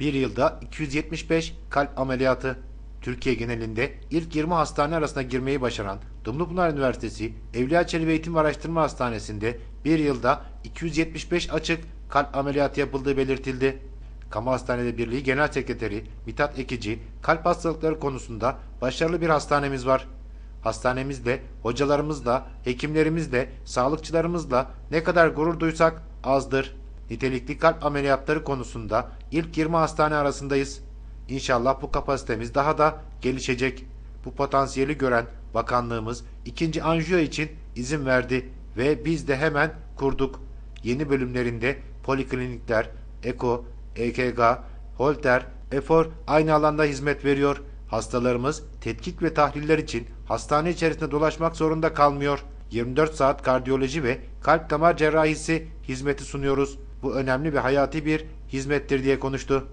Bir yılda 275 kalp ameliyatı. Türkiye genelinde ilk 20 hastane arasına girmeyi başaran Dumlupınar Üniversitesi Evliya Çelebi Eğitim ve Araştırma Hastanesi'nde bir yılda 275 açık kalp ameliyatı yapıldığı belirtildi. Kamu Hastaneleri Birliği Genel Sekreteri Mithat Ekici, kalp hastalıkları konusunda başarılı bir hastanemiz var. Hastanemizle, hocalarımızla, hekimlerimizle, sağlıkçılarımızla ne kadar gurur duysak azdır. Nitelikli kalp ameliyatları konusunda ilk 20 hastane arasındayız. İnşallah bu kapasitemiz daha da gelişecek. Bu potansiyeli gören bakanlığımız ikinci anjiyo için izin verdi ve biz de hemen kurduk. Yeni bölümlerinde poliklinikler, eko, EKG, holter, efor aynı alanda hizmet veriyor. Hastalarımız tetkik ve tahliller için hastane içerisinde dolaşmak zorunda kalmıyor. 24 saat kardiyoloji ve kalp damar cerrahisi hizmeti sunuyoruz. Bu önemli ve hayati bir hizmettir diye konuştu.